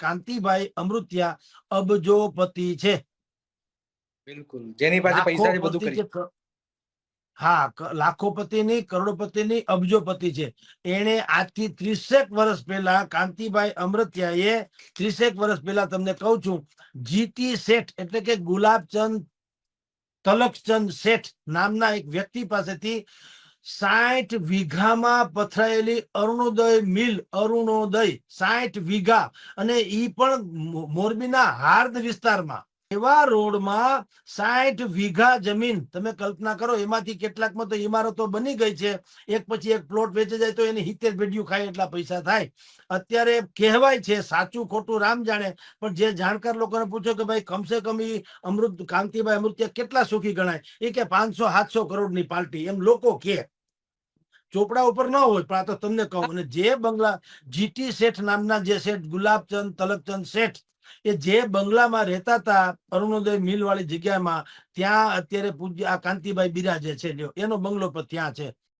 કાંતિભાઈ અમૃત્યા અબજોપતિ છે. બિલકુલ. જેની પાસે પૈસા છે બધું લાખોપતિ કરી. છે ક- હા લાખોપતિની કરોડપતિની અબજોપતિ છે. એણે આજથી ત્રીસેક વર્ષ પહેલા કાંતિભાઈ અમૃત્યાએ ત્રીસેક વર્ષ પહેલા તમને કહું છું જીતી શેઠ એટલે કે ગુલાબચંદ તલકચંદ શેઠ નામના એક વ્યક્તિ પાસેથી સાઠ વીઘામાં પથરાયેલી અરુણોદય મિલ અરુણોદય સાઠ વીઘા. અને ઈ પણ મોરબીના હાર્દ વિસ્તારમાં. એવા રોડમાં સાઠ વીઘા જમીન તમે કલ્પના કરો, એમાંથી કેટલાકમાં તો ઇમારતો બની ગઈ છે. એક પછી એક પ્લોટ વેચી જાય તો એની હિતેર પેઢીઓ ખાય એટલા પૈસા થાય. અત્યારે કહેવાય છે, સાચું ખોટું રામ જાણે, પણ જે જાણકાર લોકોને પૂછો કે ભાઈ કમસે કમ એ અમૃત, કાંતિભાઈ અમૃત કેટલા સુખી ગણાય? એ કે પાંચસો, સાતસો કરોડની પાર્ટી એમ લોકો કે. ચોપડા ઉપર ન હોય, પણ આ તો તમને કહું. અને જે બંગલા જીટી શેઠ નામના જે શેઠ, ગુલાબચંદ, તલકચંદ શેઠ એ જે બંગલામાં રહેતા હતા અરુણોદય મિલ વાળી જગ્યામાં, ત્યાં અત્યારે પૂજ્ય આ કાંતિભાઈ બિરાજે છે એનો બંગલો પણ ત્યાં છે.